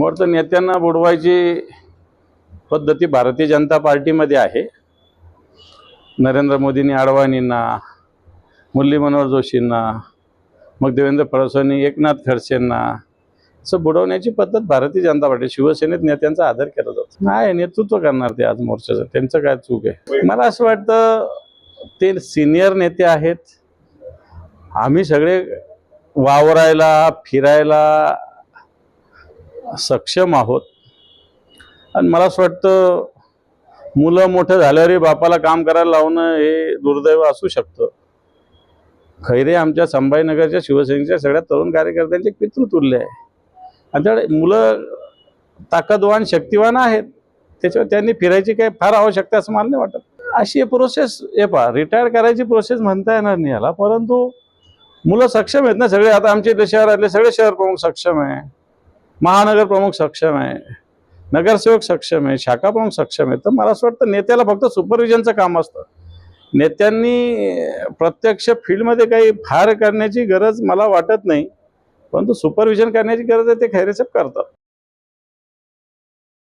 मला तर नेत्यांना बुडवायची पद्धती भारतीय जनता पार्टीमध्ये आहे. नरेंद्र मोदींनी अडवाणींना मुरली मनोहर जोशींना मग देवेंद्र फडणवीसांनी एकनाथ खडसेंना असं बुडवण्याची पद्धत भारतीय जनता पार्टी शिवसेनेत नेत्यांचा आदर केला जातो. नाही नेतृत्व करणार ते आज मोर्चाचं. त्यांचं काय चूक आहे? मला असं वाटतं ते सिनियर नेते आहेत. आम्ही सगळे वावरायला फिरायला सक्षम आहोत. आणि मला असं वाटतं मुलं मोठं झाल्यावरही बापाला काम करायला लावणं हे दुर्दैव असू शकतं. खैरे आमच्या संभाजीनगरच्या शिवसेनेच्या सगळ्या तरुण कार्यकर्त्यांचे पितृतुल्य आहे. आणि त्यामुळे मुलं ताकदवान शक्तिवान आहेत. त्याच्यावर त्यांनी फिरायची काही फार आवश्यकता असं मला नाही वाटत. अशी प्रोसेस हे पहा रिटायर करायची प्रोसेस म्हणता येणार नाही याला. परंतु मुलं सक्षम आहेत ना सगळे. आता आमचे इथले शहरातले सगळे शहर प्रमुख सक्षम आहे. महानगर प्रमुख सक्षम आहे नगरसेवक सक्षम आहे शाखा प्रमुख सक्षम आहे. तर मला असं वाटतं नेत्याला फक्त सुपरविजनचं काम असतं. नेत्यांनी प्रत्यक्ष फील्डमध्ये काही फार करण्याची गरज मला वाटत नाही परंतु सुपरविजन करण्याची गरज आहे ते खैरेसाहेब करतात.